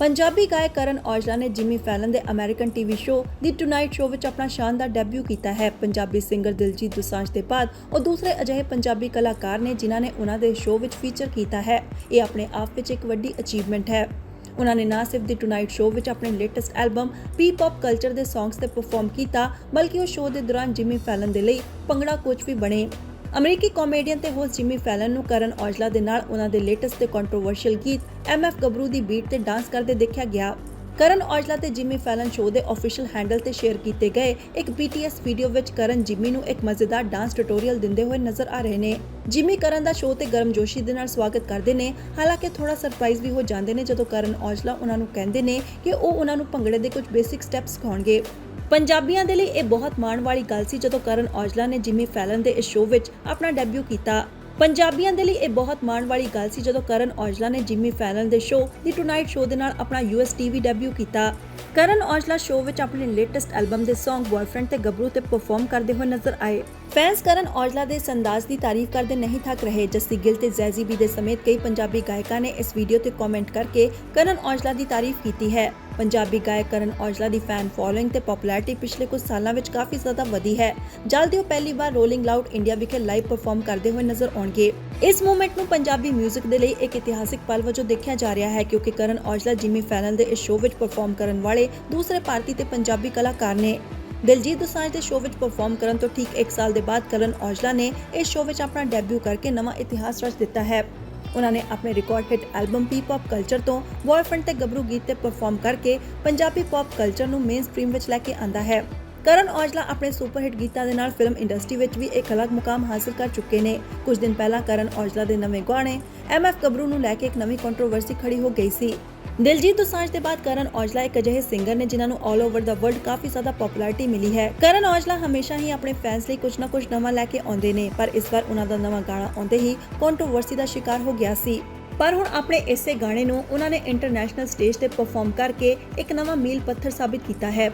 ਪੰਜਾਬੀ ਗਾਇਕ ਕਰਨ ਔਜਲਾ ਨੇ Jimmy Fallon ਦੇ American TV show the Tonight Show ਵਿੱਚ ਆਪਣਾ ਸ਼ਾਨਦਾਰ ਡੈਬਿਊ ਕੀਤਾ ਹੈ। ਪੰਜਾਬੀ ਸਿੰਗਰ ਦਿਲਜੀਤ ਦੋਸਾਂਝ ਦੇ ਬਾਅਦ ਉਹ ਦੂਸਰੇ ਅਜਿਹੇ ਪੰਜਾਬੀ ਕਲਾਕਾਰ ਨੇ ਜਿਨ੍ਹਾਂ ਨੇ ਉਹਨਾਂ ਦੇ ਸ਼ੋਅ ਵਿੱਚ ਫੀਚਰ ਕੀਤਾ ਹੈ। ਇਹ ਆਪਣੇ ਆਪ ਵਿੱਚ ਇੱਕ ਵੱਡੀ ਅਚੀਵਮੈਂਟ ਹੈ। ਉਹਨਾਂ ਨੇ ਨਾ ਸਿਰਫ ਦੀ ਟੁਨਾਈਟ ਸ਼ੋਅ ਵਿੱਚ ਆਪਣੇ latest album P pop culture ਦੇ ਸੌਂਗਸ ਤੇ ਪਰਫਾਰਮ ਕੀਤਾ, ਬਲਕਿ ਉਹ ਸ਼ੋਅ ਦੇ ਦੌਰਾਨ ਜਿਮੀ ਫੈਲਨ ਦੇ ਲਈ ਭੰਗੜਾ ਕੋਚ ਵੀ ਬਣੇ। ਅਮਰੀਕੀ ਕਾਮੇਡੀਅਨ ਤੇ ਹੋਸਟ ਜਿਮੀ ਫੈਲਨ ਨੂੰ ਕਰਨ ਔਜਲਾ ਦੇ ਨਾਲ ਉਹਨਾਂ ਦੇ ਲੇਟੈਸਟ ਤੇ ਕੰਟਰੋਵਰਸ਼ੀਅਲ ਗੀਤ ਐਮਐਫ ਗੱਭਰੂ ਦੀ ਬੀਟ ਤੇ ਡਾਂਸ ਕਰਦੇ ਦੇਖਿਆ ਗਿਆ। ਕਰਨ ਔਜਲਾ ਤੇ ਜਿਮੀ ਫੈਲਨ ਸ਼ੋਅ ਦੇ ਅਫੀਸ਼ੀਅਲ ਹੈਂਡਲ ਤੇ ਸ਼ੇਅਰ ਕੀਤੇ ਗਏ ਇੱਕ BTS ਵੀਡੀਓ ਵਿੱਚ ਕਰਨ ਜਿਮੀ ਨੂੰ ਇੱਕ ਮਜ਼ੇਦਾਰ ਡਾਂਸ ਟਿਊਟੋਰੀਅਲ ਦਿੰਦੇ ਹੋਏ ਨਜ਼ਰ ਆ ਰਹੇ ਨੇ। ਜਿਮੀ ਕਰਨ ਦਾ ਸ਼ੋਅ ਤੇ ਗਰਮਜੋਸ਼ੀ ਦੇ ਨਾਲ ਸਵਾਗਤ ਕਰਦੇ ਨੇ। ਹਾਲਾਂਕਿ ਥੋੜਾ ਸਰਪ੍ਰਾਈਜ਼ ਵੀ ਹੋ ਜਾਂਦੇ ਨੇ ਜਦੋਂ ਕਰਨ ਔਜਲਾ ਉਹਨਾਂ ਨੂੰ ਕਹਿੰਦੇ ਨੇ ਕਿ ਉਹ ਉਹਨਾਂ ਨੂੰ ਭੰਗੜੇ ਦੇ ਕੁਝ ਬੇਸਿਕ ਸਟੈਪਸ ਸਿਖਾਉਣਗੇ। ਪੰਜਾਬੀਆਂ ਦੇ ਲਈ ਇਹ ਬਹੁਤ ਮਾਣ ਵਾਲੀ ਗੱਲ ਸੀ ਜਦੋਂ ਕਰਨ ਔਜਲਾ ਨੇ ਜਿਮੀ ਫੈਲਨ ਦੇ ਇਸ ਸ਼ੋਅ ਵਿੱਚ ਆਪਣਾ ਡੈਬਿਊ ਕੀਤਾ। ਪੰਜਾਬੀਆਂ ਦੇ ਲਈ ਇਹ ਬਹੁਤ ਮਾਣ ਵਾਲੀ ਗੱਲ ਸੀ ਜਦੋਂ ਕਰਨ ਔਜਲਾ ਨੇ ਜਿਮੀ ਫੈਲਨ ਦੇ ਸ਼ੋਅ ਦੀ ਟੁਨਾਈਟ ਸ਼ੋਅ ਦੇ ਨਾਲ ਆਪਣਾ ਯੂਐਸ ਟੀਵੀ ਡੈਬਿਊ ਕੀਤਾ। ਕਰਨ ਔਜਲਾ ਸ਼ੋਅ ਵਿੱਚ ਆਪਣੇ ਲੇਟੈਸਟ ਐਲਬਮ ਦੇ Song ਬॉयਫ੍ਰੈਂਡ ਤੇ ਗੱਭਰੂ ਤੇ ਪਰਫਾਰਮ ਕਰਦੇ ਹੋਏ ਨਜ਼ਰ ਆਏ। ਫੈਨਸ ਕਰਨ ਔਜਲਾ ਦੇ ਇਸ ਅੰਦਾਜ਼ ਦੀ ਤਾਰੀਫ ਕਰਦੇ ਨਹੀਂ ਥੱਕ ਰਹੇ ਜਸਤੀ ਗਿੱਲ ਤੇ ਜ਼ੈਜ਼ੀ ਬੀ ਦੇ ਸਮੇਤ ਕਈ ਪੰਜਾਬੀ ਗਾਇਕਾਂ ਨੇ ਇਸ ਵੀਡੀਓ ਤੇ ਕਮੈਂਟ ਕਰਕੇ ਕਰਨ ਔਜਲਾ ਦੀ ਤਾਰੀਫ ਕੀਤੀ ਹੈ। ਪੰਜਾਬੀ ਗਾਇਕ ਕਰਨ ਔਜਲਾ ਦੀ ਫੈਨ ਫੋਲੋਇੰਗ ਤੇ ਪਪੂਲੈਰਿਟੀ ਪਿਛਲੇ ਕੁਝ ਸਾਲਾਂ ਵਿੱਚ ਕਾਫੀ ਜ਼ਿਆਦਾ ਵਧੀ ਹੈ। ਜਲਦੀ ਉਹ ਪਹਿਲੀ ਵਾਰ ਰੋਲਿੰਗ ਲਾਊਡ ਇੰਡੀਆ ਵਿਖੇ ਲਾਈਵ ਪਰਫਾਰਮ ਕਰਦੇ ਹੋਏ ਨਜ਼ਰ ਆਉਣਗੇ। ਇਸ ਮੂਵਮੈਂਟ ਨੂੰ ਪੰਜਾਬੀ 뮤직 ਦੇ ਲਈ ਇੱਕ ਇਤਿਹਾਸਿਕ ਪਲ ਵਜੋਂ ਦੇਖਿਆ ਜਾ ਰਿਹਾ ਹੈ ਕਿਉਂਕਿ ਕਰਨ ਔਜਲਾ, ਜਿਮੀ ਫੈਲਨ ਦੇ ਇਸ ਸ਼ੋਅ ਵਿੱਚ ਪਰਫਾਰਮ ਕਰਨ ਵਾਲੇ ਦੂਸਰੇ ਭਾਰਤੀ ਤੇ ਪੰਜਾਬੀ ਕਲਾਕਾਰ ਨੇ। ਦਿਲਜੀਤ ਦੋਸਾਂਝ ਦੇ ਸ਼ੋਅ ਵਿੱਚ ਪਰਫਾਰਮ ਕਰਨ ਤੋਂ ਠੀਕ 1 ਸਾਲ ਦੇ ਬਾਅਦ ਕਰਨ ਔਜਲਾ ਨੇ ਇਸ ਸ਼ੋਅ ਵਿੱਚ ਆਪਣਾ ਡੈਬਿਊ ਕਰਕੇ ਨਵਾਂ ਇਤਿਹਾਸ ਰਚ ਦਿੱਤਾ ਹੈ। ਉਹਨਾਂ ਨੇ ਆਪਣੇ record hit album P culture ਤੋਂ ਬॉयਫ੍ਰੈਂਡ ਤੇ ਗੱਭਰੂ ਗੀਤ ਤੇ ਪਰਫਾਰਮ ਕਰਕੇ ਪੰਜਾਬੀ ਪੌਪ ਕਲਚਰ ਨੂੰ ਮੇਨ ਸਟ੍ਰੀਮ ਵਿੱਚ ਲੈ ਕੇ ਆਂਦਾ ਹੈ। ਕਰਨ ਔਜਲਾ ਆਪਣੇ ਸੁਪਰ ਹਿੱਟ ਗੀਤਾਂ ਦੇ ਨਾਲ ਫਿਲਮ ਇੰਡਸਟਰੀ ਵਿੱਚ ਵੀ ਇੱਕ ਅਲੱਗ ਮੁਕਾਮ ਹਾਸਲ ਕਰ ਚੁੱਕੇ ਨੇ। ਕੁਝ ਦਿਨ ਪਹਿਲਾਂ ਕਰਨ ਔਜਲਾ ਦੇ ਨਵੇਂ ਗਾਣੇ ਐਮਐਫ ਗੱਭਰੂ ਨੂੰ ਲੈ ਕੇ ਇੱਕ ਨਵੀਂ ਕੰਟਰੋਵਰਸੀ ਖੜੀ ਹੋ ਗਈ ਸੀ। ਦਿਲਜੀਤ ਦੋਸਾਂਝ ਦੇ ਬਾਅਦ ਕਰਨ ਔਜਲਾ ਇੱਕ ਅਜਿਹੇ ਸਿੰਗਰ ਨੇ ਜਿਨ੍ਹਾਂ ਨੂੰ ਆਲ ਓਵਰ ਦਾ ਵਰਲਡ ਕਾਫੀ ਜ਼ਿਆਦਾ ਪਪੂਲੈਰਿਟੀ ਮਿਲੀ ਹੈ। ਕਰਨ ਔਜਲਾ ਹਮੇਸ਼ਾ ਹੀ ਆਪਣੇ ਫੈਨਸ ਲਈ ਕੁਝ ਨਾ ਕੁਝ ਨਵਾਂ ਲੈ ਕੇ ਆਉਂਦੇ ਨੇ, ਪਰ ਇਸ ਵਾਰ ਉਹਨਾਂ ਦਾ ਨਵਾਂ ਗਾਣਾ ਆਉਂਦੇ ਹੀ ਕੰਟਰੋਵਰਸੀ ਦਾ ਸ਼ਿਕਾਰ ਹੋ ਗਿਆ ਸੀ। ਪਰ ਹੁਣ ਆਪਣੇ ਇਸੇ ਗਾਣੇ ਨੂੰ ਉਹਨਾਂ ਨੇ ਇੰਟਰਨੈਸ਼ਨਲ ਸਟੇਜ ਤੇ ਪਰਫਾਰਮ ਕਰਕੇ ਇੱਕ ਨਵਾਂ ਮੀਲ ਪੱਥਰ ਸਾਬਿਤ ਕੀਤਾ ਹੈ।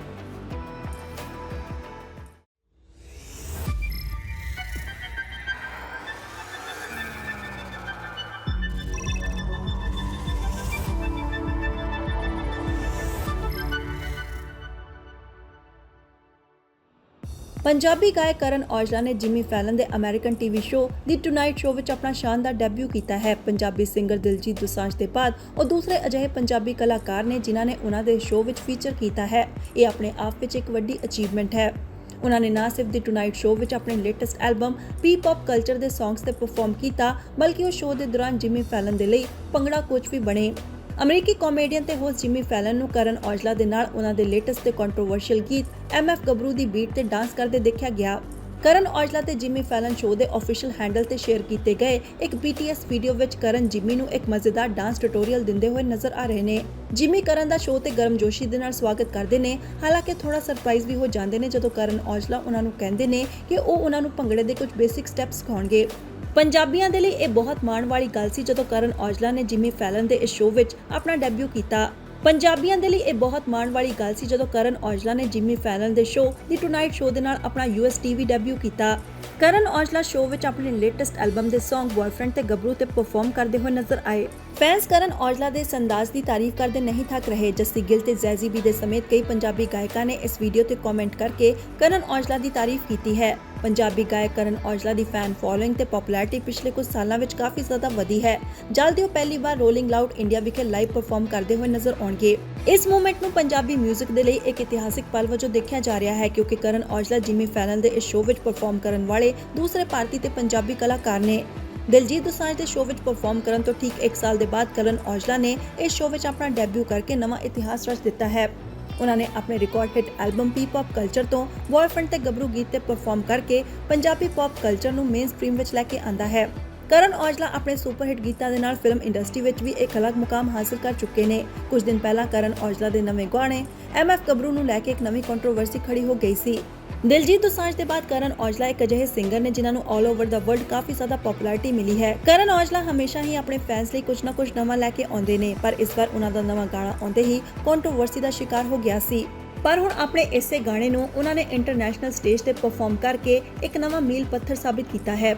ਪੰਜਾਬੀ ਗਾਇਕ ਕਰਨ ਔਜਲਾ ਨੇ ਜਿਮੀ ਫੈਲਨ ਦੇ American TV show the Tonight Show ਵਿੱਚ ਆਪਣਾ ਸ਼ਾਨਦਾਰ ਡੈਬਿਊ ਕੀਤਾ ਹੈ। ਪੰਜਾਬੀ ਸਿੰਗਰ ਦਿਲਜੀਤ ਦੋਸਾਂਝ ਦੇ ਬਾਅਦ ਉਹ ਦੂਸਰੇ ਅਜਿਹੇ ਪੰਜਾਬੀ ਕਲਾਕਾਰ ਨੇ ਜਿਨ੍ਹਾਂ ਨੇ ਉਹਨਾਂ ਦੇ ਸ਼ੋਅ ਵਿੱਚ ਫੀਚਰ ਕੀਤਾ ਹੈ। ਇਹ ਆਪਣੇ ਆਪ ਵਿੱਚ ਇੱਕ ਵੱਡੀ ਅਚੀਵਮੈਂਟ ਹੈ। ਉਹਨਾਂ ਨੇ ਨਾ ਸਿਰਫ ਦੀ ਟੁਨਾਈਟ ਸ਼ੋਅ ਵਿੱਚ ਆਪਣੇ latest album P pop culture ਦੇ ਸੌਂਗਸ ਤੇ ਪਰਫਾਰਮ ਕੀਤਾ, ਬਲਕਿ ਉਹ ਸ਼ੋਅ ਦੇ ਦੌਰਾਨ ਜਿਮੀ ਫੈਲਨ ਦੇ ਲਈ ਭੰਗੜਾ ਕੋਚ ਵੀ ਬਣੇ। ਅਮਰੀਕੀ ਕਾਮੇਡੀਅਨ ਤੇ ਹੋਸਟ ਜਿਮੀ ਫੈਲਨ ਨੂੰ ਕਰਨ ਔਜਲਾ ਦੇ ਨਾਲ ਉਹਨਾਂ ਦੇ ਲੇਟੈਸਟ ਤੇ ਕੰਟਰੋਵਰਸ਼ੀਅਲ ਗੀਤ ਐਮਐਫ ਗੱਭਰੂ ਦੀ ਬੀਟ ਤੇ ਡਾਂਸ ਕਰਦੇ ਦੇਖਿਆ ਗਿਆ। ਕਰਨ ਔਜਲਾ ਤੇ ਜਿਮੀ ਫੈਲਨ ਸ਼ੋਅ ਦੇ ਅਫੀਸ਼ੀਅਲ ਹੈਂਡਲ ਤੇ ਸ਼ੇਅਰ ਕੀਤੇ ਗਏ ਇੱਕ BTS ਵੀਡੀਓ ਵਿੱਚ ਕਰਨ ਜਿਮੀ ਨੂੰ ਇੱਕ ਮਜ਼ੇਦਾਰ ਡਾਂਸ ਟਿਊਟੋਰੀਅਲ ਦਿੰਦੇ ਹੋਏ ਨਜ਼ਰ ਆ ਰਹੇ ਨੇ। ਜਿਮੀ ਕਰਨ ਦਾ ਸ਼ੋਅ ਤੇ ਗਰਮਜੋਸ਼ੀ ਦੇ ਨਾਲ ਸਵਾਗਤ ਕਰਦੇ ਨੇ। ਹਾਲਾਂਕਿ ਥੋੜਾ ਸਰਪ੍ਰਾਈਜ਼ ਵੀ ਹੋ ਜਾਂਦੇ ਨੇ ਜਦੋਂ ਕਰਨ ਔਜਲਾ ਉਹਨਾਂ ਨੂੰ ਕਹਿੰਦੇ ਨੇ ਕਿ ਉਹ ਉਹਨਾਂ ਨੂੰ ਭੰਗੜੇ ਦੇ ਕੁਝ ਬੇਸਿਕ ਸਟੈਪਸ ਸਿਖਾਉਣਗੇ। ਪੰਜਾਬੀਆਂ ਦੇ ਲਈ ਇਹ ਬਹੁਤ ਮਾਣ ਵਾਲੀ ਗੱਲ ਸੀ ਜਦੋਂ ਕਰਨ ਔਜਲਾ ਨੇ ਜਿਮੀ ਫੈਲਨ ਦੇ ਇਸ ਸ਼ੋਅ ਵਿੱਚ ਆਪਣਾ ਡੈਬਿਊ ਕੀਤਾ। ਪੰਜਾਬੀਆਂ ਦੇ ਲਈ ਇਹ ਬਹੁਤ ਮਾਣ ਵਾਲੀ ਗੱਲ ਸੀ ਜਦੋਂ ਕਰਨ ਔਜਲਾ ਨੇ ਜਿਮੀ ਫੈਲਨ ਦੇ ਸ਼ੋਅ ਦੀ ਟੁਨਾਈਟ ਸ਼ੋਅ ਦੇ ਨਾਲ ਆਪਣਾ ਯੂਐਸ ਟੀਵੀ ਡੈਬਿਊ ਕੀਤਾ। ਕਰਨ ਔਜਲਾ ਸ਼ੋਅ ਵਿੱਚ ਆਪਣੇ ਲੇਟੈਸਟ ਐਲਬਮ ਦੇ Song ਬॉयਫ੍ਰੈਂਡ ਤੇ ਗੱਭਰੂ ਤੇ ਪਰਫਾਰਮ ਕਰਦੇ ਹੋਏ ਨਜ਼ਰ ਆਏ। ਫੈਨਸ ਕਰਨ ਔਜਲਾ ਦੇ ਇਸ ਅੰਦਾਜ਼ ਦੀ ਤਾਰੀਫ ਕਰਦੇ ਨਹੀਂ ਥੱਕ ਰਹੇ ਜਸਤੀ ਗਿੱਲ ਤੇ ਜ਼ੈਜ਼ੀ ਬੀ ਦੇ ਸਮੇਤ ਕਈ ਪੰਜਾਬੀ ਗਾਇਕਾਂ ਨੇ ਇਸ ਵੀਡੀਓ ਤੇ ਕਮੈਂਟ ਕਰਕੇ ਕਰਨ ਔਜਲਾ ਦੀ ਤਾਰੀਫ ਕੀਤੀ ਹੈ। ਪੰਜਾਬੀ ਗਾਇਕ ਕਰਨ ਔਜਲਾ ਦੀ ਫੈਨ ਫੋਲੋਇੰਗ ਤੇ ਪਪੂਲੈਰਿਟੀ ਪਿਛਲੇ ਕੁਝ ਸਾਲਾਂ ਵਿੱਚ ਕਾਫੀ ਜ਼ਿਆਦਾ ਵਧੀ ਹੈ। ਜਲਦੀ ਉਹ ਪਹਿਲੀ ਵਾਰ ਰੋਲਿੰਗ ਲਾਊਡ ਇੰਡੀਆ ਵਿਖੇ ਲਾਈਵ ਪਰਫਾਰਮ ਕਰਦੇ ਹੋਏ ਨਜ਼ਰ ਆਉਣਗੇ। ਇਸ ਮੂਵਮੈਂਟ ਨੂੰ ਪੰਜਾਬੀ 뮤직 ਦੇ ਲਈ ਇੱਕ ਇਤਿਹਾਸਿਕ ਪਲ ਵਜੋਂ ਦੇਖਿਆ ਜਾ ਰਿਹਾ ਹੈ ਕਿਉਂਕਿ ਕਰਨ ਔਜਲਾ, ਜਿਮੀ ਫੈਲਨ ਦੇ ਇਸ ਸ਼ੋਅ ਵਿੱਚ ਪਰਫਾਰਮ ਕਰਨ ਵਾਲੇ ਦੂਸਰੇ ਭਾਰਤੀ ਤੇ ਪੰਜਾਬੀ ਕਲਾਕਾਰ ਨੇ। ਦਿਲਜੀਤ ਦੋਸਾਂਝ ਦੇ ਸ਼ੋਅ ਵਿੱਚ ਪਰਫਾਰਮ ਕਰਨ ਤੋਂ ਠੀਕ 1 ਸਾਲ ਦੇ ਬਾਅਦ ਕਰਨ ਔਜਲਾ ਨੇ ਇਸ ਸ਼ੋਅ ਵਿੱਚ ਆਪਣਾ ਡੈਬਿਊ ਕਰਕੇ ਨਵਾਂ ਇਤਿਹਾਸ ਰਚ ਦਿੱਤਾ ਹੈ। ਉਹਨਾਂ ਨੇ ਆਪਣੇ record hit album P pop culture ਤੋਂ ਬॉयਫ੍ਰੈਂਡ ਤੇ ਗੱਭਰੂ ਗੀਤ ਤੇ ਪਰਫਾਰਮ ਕਰਕੇ ਪੰਜਾਬੀ ਪੌਪ ਕਲਚਰ ਨੂੰ ਮੇਨ ਸਟ੍ਰੀਮ ਵਿੱਚ ਲੈ ਕੇ ਆਂਦਾ ਹੈ। ਕਰਨ ਔਜਲਾ ਆਪਣੇ ਸੁਪਰ ਹਿੱਟ ਗੀਤਾਂ ਦੇ ਨਾਲ ਫਿਲਮ ਇੰਡਸਟਰੀ ਵਿੱਚ ਵੀ ਇੱਕ ਅਲੱਗ ਮੁਕਾਮ ਹਾਸਲ ਕਰ ਚੁੱਕੇ ਨੇ। ਕੁਝ ਦਿਨ ਪਹਿਲਾਂ ਕਰਨ ਔਜਲਾ ਦੇ ਨਵੇਂ ਗਾਣੇ ਐਮਐਫ ਗੱਭਰੂ ਨੂੰ ਲੈ ਕੇ ਇੱਕ ਨਵੀਂ ਕੰਟਰੋਵਰਸੀ ਖੜੀ ਹੋ ਗਈ ਸੀ। ਦਿਲਜੀਤ ਦੋਸਾਂਝ ਦੇ ਬਾਅਦ ਕਰਨ ਔਜਲਾ ਇੱਕ ਅਜਿਹੇ ਸਿੰਗਰ ਨੇ ਜਿਨ੍ਹਾਂ ਨੂੰ ਆਲ ਓਵਰ ਦਾ ਵਰਲਡ ਕਾਫੀ ਜ਼ਿਆਦਾ ਪਪੂਲੈਰਿਟੀ ਮਿਲੀ ਹੈ। ਕਰਨ ਔਜਲਾ ਹਮੇਸ਼ਾ ਹੀ ਆਪਣੇ ਫੈਨਸ ਲਈ ਕੁਝ ਨਾ ਕੁਝ ਨਵਾਂ ਲੈ ਕੇ ਆਉਂਦੇ ਨੇ, ਪਰ ਇਸ ਵਾਰ ਉਹਨਾਂ ਦਾ ਨਵਾਂ ਗਾਣਾ ਆਉਂਦੇ ਹੀ ਕੰਟਰੋਵਰਸੀ ਦਾ ਸ਼ਿਕਾਰ ਹੋ ਗਿਆ ਸੀ। ਪਰ ਹੁਣ ਆਪਣੇ ਇਸੇ ਗਾਣੇ ਨੂੰ ਉਹਨਾਂ ਨੇ ਇੰਟਰਨੈਸ਼ਨਲ ਸਟੇਜ ਤੇ ਪਰਫਾਰਮ ਕਰਕੇ ਇੱਕ ਨਵਾਂ ਮੀਲ ਪੱਥਰ ਸਾਬਿਤ ਕੀਤਾ ਹੈ।